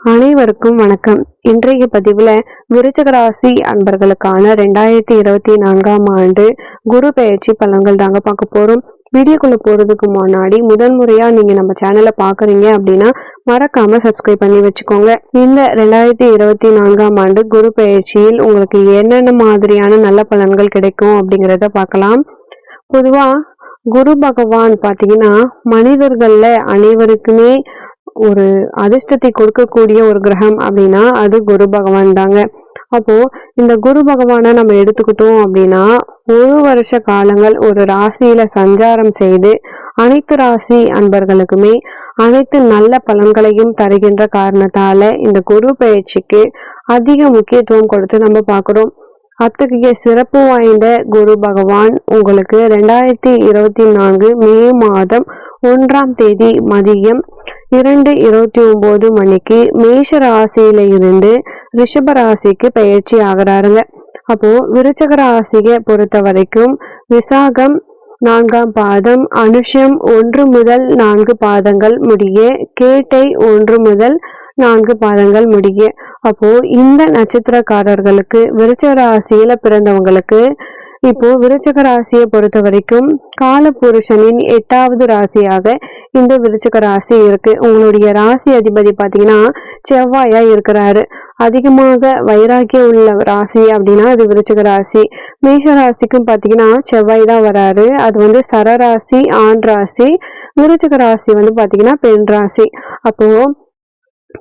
அனைவருக்கும் வணக்கம். இன்றைய பதிவுல விருச்சக ராசி அன்பர்களுக்கான ரெண்டாயிரத்தி இருபத்தி நான்காம் ஆண்டு குரு பெயர்ச்சி பலன்கள் தாங்க பார்க்க போறோம். வீடியோக்குள்ள போறதுக்கு முன்னாடி முதல் முறையா நீங்க நம்ம சேனலை பாக்குறீங்க அப்படின்னா மறக்காம சப்ஸ்கிரைப் பண்ணி வச்சுக்கோங்க. இந்த ரெண்டாயிரத்தி இருபத்தி நான்காம் ஆண்டு குரு பெயர்ச்சியில் உங்களுக்கு என்னென்ன மாதிரியான நல்ல பலன்கள் கிடைக்கும் அப்படிங்கிறத பார்க்கலாம். பொதுவா குரு பகவான் பாத்தீங்கன்னா மனிதர்கள்ல அனைவருக்குமே ஒரு அதிர்ஷ்டத்தை கொடுக்கக்கூடிய ஒரு கிரகம் அப்படின்னா அது குரு பகவான் தாங்க. அப்போ இந்த குரு பகவானை நம்ம எடுத்துக்கிட்டோம் அப்படின்னா ஒரு வருஷ காலங்கள் ஒரு ராசியில சஞ்சாரம் செய்து அனைத்து ராசி அன்பர்களுக்குமே அனைத்து நல்ல பலன்களையும் தருகின்ற காரணத்தால இந்த குரு பயிற்சிக்கு அதிக முக்கியத்துவம் கொடுத்து நம்ம பார்க்கிறோம். அத்தகைய சிறப்பு வாய்ந்த குரு பகவான் உங்களுக்கு ரெண்டாயிரத்தி இருபத்தி நான்கு மே மாதம் ஒன்றாம் தேதி மதியம் இரண்டு இருபத்தி ஒன்பது மணிக்கு மேஷ ராசியில இருந்து ரிஷப ராசிக்கு பயிற்சி ஆகிறாருங்க. அப்போ விருச்சக ராசியை பொறுத்த வரைக்கும் விசாகம் நான்காம் பாதம் அனுஷம் ஒன்று முதல் நான்கு பாதங்கள் முடிய கேட்டை ஒன்று முதல் நான்கு பாதங்கள் முடிய. அப்போ இந்த நட்சத்திரக்காரர்களுக்கு விருச்சக ராசியில பிறந்தவங்களுக்கு இப்போ விருச்சக ராசியை பொறுத்த வரைக்கும் காலபுருஷனின் எட்டாவது ராசியாக இந்த விருச்சக ராசி இருக்கு. உங்களுடைய ராசி அதிபதி பாத்தீங்கன்னா செவ்வாயா இருக்கிறாரு. அதிகமாக வைராக்கியம் உள்ள ராசி அப்படின்னா அது விருச்சக ராசி. மேஷ ராசிக்கும் பாத்தீங்கன்னா செவ்வாய் தான் வராரு. அது வந்து சரராசி ஆண் ராசி. விருச்சக ராசி வந்து பாத்தீங்கன்னா பெண் ராசி. அப்போ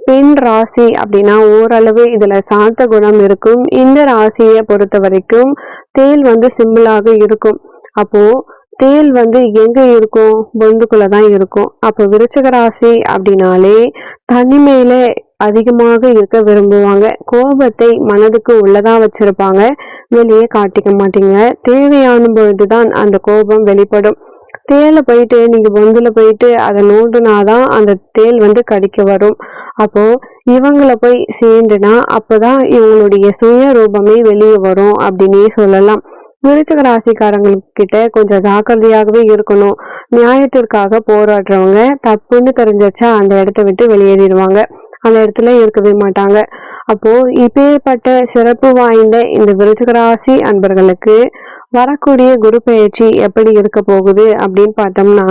பெண் ராசி அப்படின்னா ஓரளவு இதுல சாந்த குணம் இருக்கும். இந்த ராசியை பொறுத்த வரைக்கும் தேல் வந்து சிம்பிளாக இருக்கும். அப்போ தேல் வந்து எங்க இருக்கும்? பொந்துக்குள்ள தான் இருக்கும். அப்போ விருச்சக ராசி அப்படின்னாலே தனிமையில அதிகமாக இருக்க விரும்புவாங்க. கோபத்தை மனதுக்கு உள்ளதா வச்சிருப்பாங்க. வெளியே காட்டிக்க மாட்டீங்க. தேவையான பொழுதுதான் அந்த கோபம் வெளிப்படும். தேலை போயிட்டு நீங்க பொந்துல போயிட்டு அதை நோண்டுனாதான் அந்த தேல் வந்து கடிக்க வரும். அப்போ இவங்களை போய் சேர்ந்துனா அப்பதான் இவங்களுடைய சுய ரூபமே வெளியே வரும் அப்படின்னே சொல்லலாம். விருச்சக ராசிக்காரங்களுக்கு கிட்ட கொஞ்சம் ஜாக்கிரதையாகவே இருக்கணும். நியாயத்திற்காக போராடுறவங்க தப்புன்னு தெரிஞ்சச்சா அந்த இடத்த விட்டு வெளியேறிடுவாங்க. அந்த இடத்துல இருக்கவே மாட்டாங்க. அப்போ இப்பேற்பட்ட சிறப்பு வாய்ந்த இந்த விருச்சக ராசி அன்பர்களுக்கு வரக்கூடிய குரு பெயர்ச்சி எப்படி இருக்க போகுது அப்படின்னு பார்த்தோம்னா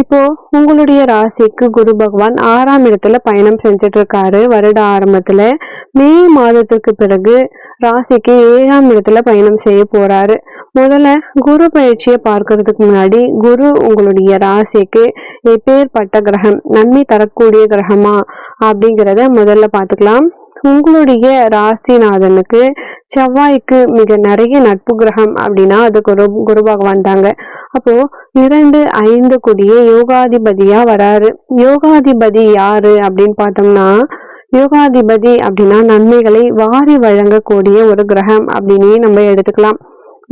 இப்போ உங்களுடைய ராசிக்கு குரு பகவான் ஆறாம் இடத்துல பயணம் செஞ்சுட்டு இருக்காரு வருட ஆரம்பத்துல மே மாதத்திற்கு பிறகு ராசிக்கு ஏழாம் இடத்துல பயணம் செய்ய போறாரு. முதல்ல குரு பயிற்சியை பார்க்கறதுக்கு முன்னாடி குரு உங்களுடைய ராசிக்கு எப்பேற்பட்ட கிரகம் நன்மை தரக்கூடிய கிரகமா அப்படிங்கிறத முதல்ல பார்த்துக்கலாம். உங்களுடைய ராசிநாதனுக்கு செவ்வாய்க்கு மிக நிறைய நட்பு கிரகம் அப்படின்னா அது குரு குரு பகவான் தாங்க. அப்போ இரண்டு ஐந்து கூடிய யோகாதிபதியா வராரு. யோகாதிபதி யாரு அப்படின்னு பார்த்தோம்னா யோகாதிபதி அப்படின்னா நன்மைகளை வாரி வழங்கக்கூடிய ஒரு கிரகம் அப்படின்னே நம்ம எடுத்துக்கலாம்.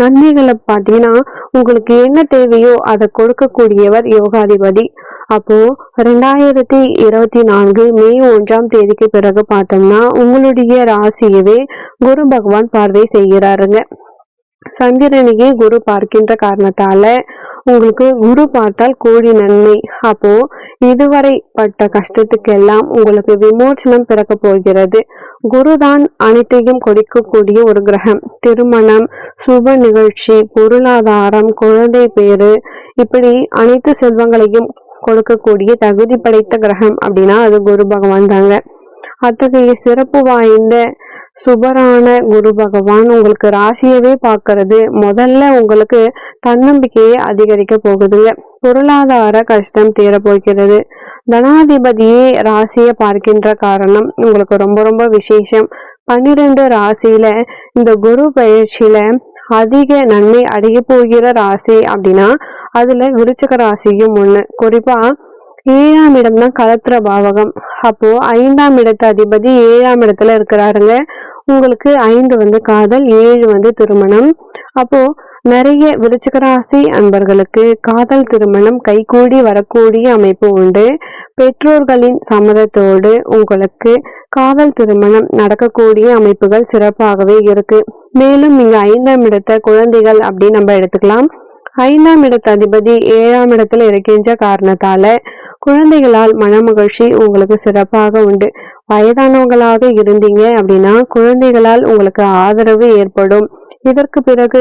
நன்மைகளை பார்த்தீங்கன்னா உங்களுக்கு என்ன தேவையோ அதை கொடுக்கக்கூடியவர் யோகாதிபதி. அப்போ ரெண்டாயிரத்தி இருபத்தி நான்கு மே ஒன்றாம் தேதிக்கு பிறகு பார்த்தோம்னா உங்களுடைய ராசியவே குரு பகவான் பார்வை செய்கிறாருங்க. சந்திரனையே குரு பார்க்கின்ற காரணத்தால உங்களுக்கு குரு பார்த்தால் கோடி நன்மை. அப்போ இதுவரை பட்ட கஷ்டத்துக்கெல்லாம் உங்களுக்கு விமோச்சனம் பிறக்க போகிறது. குருதான் அனைத்தையும் கொடுக்கக்கூடிய ஒரு கிரகம். திருமணம் சுப நிகழ்ச்சி பொருளாதாரம் குழந்தை பேரு இப்படி அனைத்து செல்வங்களையும் கொடுக்கக்கூடிய தகுதி படைத்த கிரகம் அப்படின்னா அது குரு பகவான் தாங்க. அத்தகைய சிறப்பு வாய்ந்த சுபரான குரு பகவான் உங்களுக்கு ராசியவே பார்க்கறது முதல்ல உங்களுக்கு தன்னம்பிக்கையை அதிகரிக்க போகுதுங்க. பொருளாதார கஷ்டம் தீரப்போகிறது. தனாதிபதியே ராசியை பார்க்கின்ற காரணம் உங்களுக்கு ரொம்ப ரொம்ப விசேஷம். பன்னிரெண்டு ராசியில இந்த குரு பயிற்சியில அதிக நன்மை அடைய போகிற ராசி அப்படின்னா அதுல விருச்சக ராசியும் ஒண்ணு. குறிப்பா ஏழாம் இடம் தான் கலத்திர பாவகம். அப்போ ஐந்தாம் இடத்து அதிபதி ஏழாம் இடத்துல இருக்கிறாருங்க. உங்களுக்கு ஐந்து வந்து காதல் ஏழு வந்து திருமணம். அப்போ நிறைய விருச்சிகராசி அன்பர்களுக்கு காதல் திருமணம் கைகூடி வரக்கூடிய அமைப்பு உண்டு. பெற்றோர்களின் சம்மதத்தோடு உங்களுக்கு காதல் திருமணம் நடக்கக்கூடிய அமைப்புகள் சிறப்பாகவே இருக்கு. மேலும் இங்க ஐந்தாம் இடத்த குழந்தைகள் அப்படின்னு நம்ம எடுத்துக்கலாம். ஐந்தாம் இடத்த அதிபதி ஏழாம் இடத்துல இருக்கின்ற காரணத்தால குழந்தைகளால் மனமகிழ்ச்சி உங்களுக்கு சிறப்பாக உண்டு. வயதானவங்களாக இருந்தீங்க அப்படின்னா குழந்தைகளால் உங்களுக்கு ஆதரவு ஏற்படும். இதற்கு பிறகு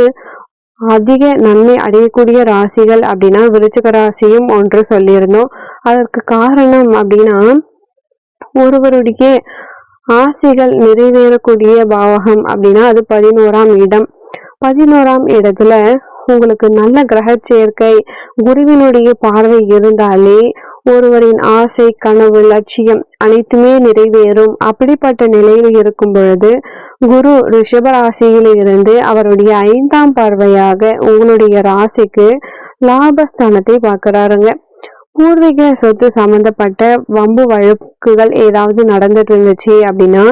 அதிக நன்மை அடையக்கூடிய ராசிகள் அப்படின்னா விருச்சிக ராசியும் ஒன்று சொல்லியிருந்தோம். அதற்கு காரணம் அப்படின்னா ஒருவருடைய ஆசைகள் நிறைவேறக்கூடிய பாவகம் அப்படின்னா அது பதினோராம் இடம். பதினோராம் இடத்துல உங்களுக்கு நல்ல கிரக சேர்க்கை குருவினுடைய பார்வை இருந்தாலே ஒருவரின் ஆசை கனவு லட்சியம் அனைத்துமே நிறைவேறும். அப்படிப்பட்ட நிலையில் இருக்கும் பொழுது குரு ரிஷபராசியில் இருந்து அவருடைய ஐந்தாம் பார்வையாக உங்களுடைய ராசிக்கு லாபஸ்தானத்தை பார்க்கிறாருங்க. பூர்வீக சொத்து சம்பந்தப்பட்ட வம்பு வழக்குகள் ஏதாவது நடந்துட்டு இருந்துச்சு அப்படின்னா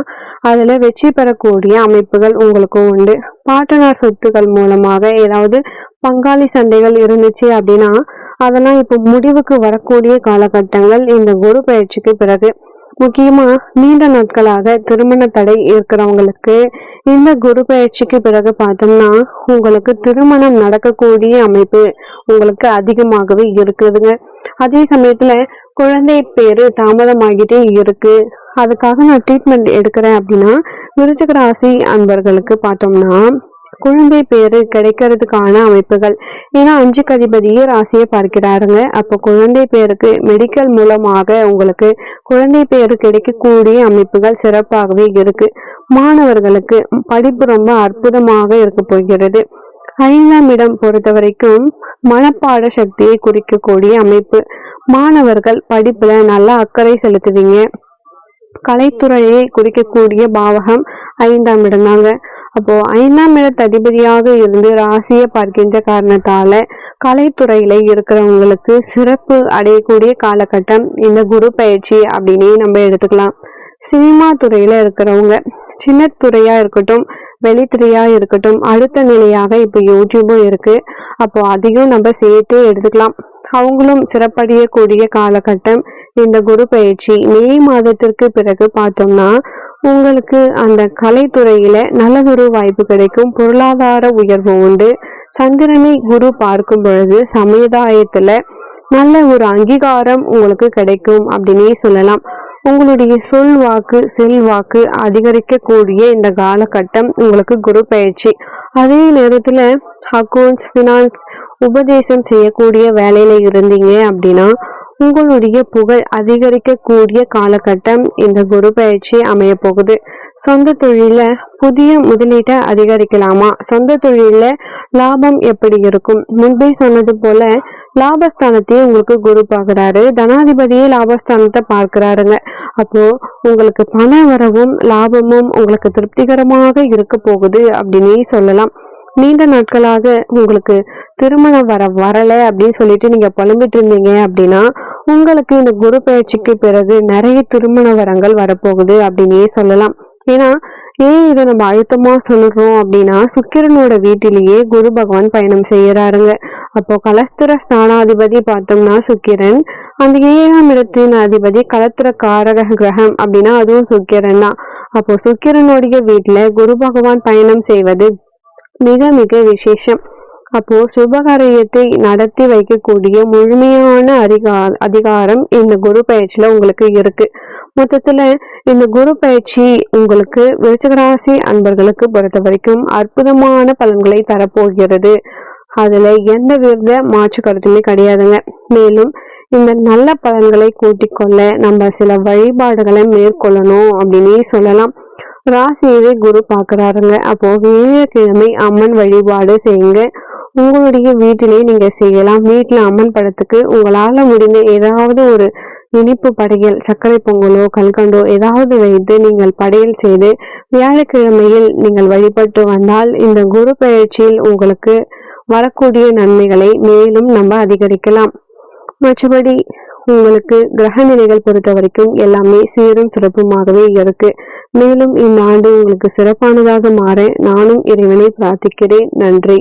அதுல வெற்றி பெறக்கூடிய அமைப்புகள் உங்களுக்கும் உண்டு. பாட்டனார் சொத்துக்கள் மூலமாக ஏதாவது பங்காளி சண்டைகள் இருந்துச்சு அப்படின்னா அதெல்லாம் இப்போ முடிவுக்கு வரக்கூடிய காலகட்டங்கள் இந்த குரு பயிற்சிக்கு பிறகு. முக்கியமா நீண்ட நாட்களாக திருமண தடை இருக்கிறவங்களுக்கு இந்த குரு பயிற்சிக்கு பிறகு பார்த்தோம்னா உங்களுக்கு திருமணம் நடக்கக்கூடிய அமைப்பு உங்களுக்கு அதிகமாகவே இருக்குதுங்க. அதே சமயத்துல குழந்தை பேரு தாமதமாகிட்டே இருக்கு. அதுக்காக நான் ட்ரீட்மெண்ட் எடுக்கிறேன் அப்படின்னா விருச்சக ராசி அன்பர்களுக்கு பார்த்தோம்னா குழந்தை பேரு கிடைக்கிறதுக்கான அமைப்புகள். ஏன்னா அஞ்சு கதிபதியே ராசியை பார்க்கிறாருங்க. அப்போ குழந்தை பேருக்கு மெடிக்கல் மூலமாக உங்களுக்கு குழந்தை பேரு கிடைக்கக்கூடிய அமைப்புகள் சிறப்பாகவே இருக்கு. மாணவர்களுக்கு படிப்பு ரொம்ப அற்புதமாக இருக்க போகிறது. ஐந்தாம் இடம் பொறுத்த வரைக்கும் மனப்பாட சக்தியை குறிக்கக்கூடிய அமைப்பு. மாணவர்கள் படிப்புல நல்லா அக்கறை செலுத்துவீங்க. கலைத்துறையை குறிக்கக்கூடிய பாவகம் ஐந்தாம் இடம் தாங்க அப்போ ஐந்தாம் இட அதிபதியாக இருந்து ராசியை பார்க்கின்ற காரணத்தால கலைத்துறையில இருக்கிறவங்களுக்கு சிறப்பு அடையக்கூடிய காலகட்டம் இந்த குரு பயிற்சி அப்படின்னு நம்ம எடுத்துக்கலாம். சினிமா துறையில இருக்கிறவங்க சின்ன துறையா இருக்கட்டும் வெளித்துறையா இருக்கட்டும் அடுத்த நிலையாக இப்போ யூடியூபும் இருக்கு. அப்போ அதையும் நம்ம சேர்த்து எடுத்துக்கலாம். அவங்களும் சிறப்படையக்கூடிய காலகட்டம் இந்த குரு பயிற்சி மே மாதத்திற்கு பிறகு பார்த்தோம்னா உங்களுக்கு அந்த கலைத்துறையில நல்லதொரு வாய்ப்பு கிடைக்கும். பொருளாதார உயர்வு உண்டு. சந்திரனை குரு பார்க்கும் பொழுது சமுதாயத்துல நல்ல ஒரு அங்கீகாரம் உங்களுக்கு கிடைக்கும் அப்படின்னே சொல்லலாம். உங்களுடைய சொல் வாக்கு செல்வாக்கு அதிகரிக்கக்கூடிய இந்த காலகட்டம் உங்களுக்கு குரு பயிற்சி. அதே நேரத்துல அக்கௌண்ட்ஸ் ஃபினான்ஸ் உபதேசம் செய்யக்கூடிய வேலையில இருந்தீங்க அப்படின்னா உங்களுடைய புகழ் அதிகரிக்கக்கூடிய காலகட்டம் இந்த குரு பயிற்சி அமைய போகுது. சொந்த தொழில புதிய முதலீட்டை அதிகரிக்கலாமா? சொந்த தொழில லாபம் எப்படி இருக்கும்? முன்பே சொன்னது போல லாபஸ்தானத்தையே உங்களுக்கு குரு பார்க்கிறாரு. தனாதிபதியே லாபஸ்தானத்தை பார்க்கிறாருங்க. அப்போ உங்களுக்கு பண வரவும் லாபமும் உங்களுக்கு திருப்திகரமாக இருக்க போகுது அப்படின்னே சொல்லலாம். நீண்ட நாட்களாக உங்களுக்கு திருமணம் வர வரல அப்படின்னு சொல்லிட்டு நீங்க புலம்பிட்டு இருந்தீங்க அப்படின்னா உங்களுக்கு இந்த குரு பயிற்சிக்கு பிறகு நிறைய திருமண வரங்கள் வரப்போகுது அப்படின்னே சொல்லலாம். ஏன்னா ஏன் இதை நம்ம அழுத்தமா சொல்றோம் அப்படின்னா சுக்கிரனோட வீட்டிலேயே குரு பகவான் பயணம் செய்யறாருங்க. அப்போ கலஸ்திர ஸ்தானாதிபதி பார்த்தோம்னா சுக்கிரன் அந்த ஏழாம் இடத்தின் அதிபதி கலத்திர காரக கிரகம் அப்படின்னா அதுவும் சுக்கிரன் தான். அப்போ சுக்கிரனுடைய வீட்டுல குரு பகவான் பயணம் செய்வது மிக மிக விசேஷம். அப்போ சுபகாரியத்தை நடத்தி வைக்கக்கூடிய முழுமையான அதிகா அதிகாரம் இந்த குரு பயிற்சியில உங்களுக்கு இருக்கு. மொத்தத்துல இந்த குரு பயிற்சி உங்களுக்கு விருச்சகராசி அன்பர்களுக்கு பொறுத்த வரைக்கும் அற்புதமான பலன்களை தரப்போகிறது. அதுல எந்த வித மாற்று கருத்துமே கிடையாதுங்க. மேலும் இந்த நல்ல பலன்களை கூட்டிக் கொள்ள நம்ம சில வழிபாடுகளை மேற்கொள்ளணும் அப்படின்னு சொல்லலாம். ராசியவே குரு பாக்குறாருங்க. அப்போ வியாழக்கிழமை அம்மன் வழிபாடு செய்யுங்க. உங்களுடைய வீட்டிலே நீங்க செய்யலாம். வீட்டில் அம்மன் படத்துக்கு உங்களால முடிந்த ஏதாவது ஒரு இனிப்பு படையல் சர்க்கரை பொங்கலோ கல்கண்டோ ஏதாவது வைத்து நீங்கள் படையல் செய்து வியாழக்கிழமையில் நீங்கள் வழிபட்டு வந்தால் இந்த குரு பயிற்சியில் உங்களுக்கு வரக்கூடிய நன்மைகளை மேலும் நம்ம அதிகரிக்கலாம். மற்றபடி உங்களுக்கு கிரக நிலைகள் பொறுத்த வரைக்கும் எல்லாமே சீரும் சிறப்புமாகவே இருக்கு. மேலும் இந்த ஆண்டு உங்களுக்கு சிறப்பானதாக மாற நானும் இறைவனை பிரார்த்திக்கிறேன். நன்றி.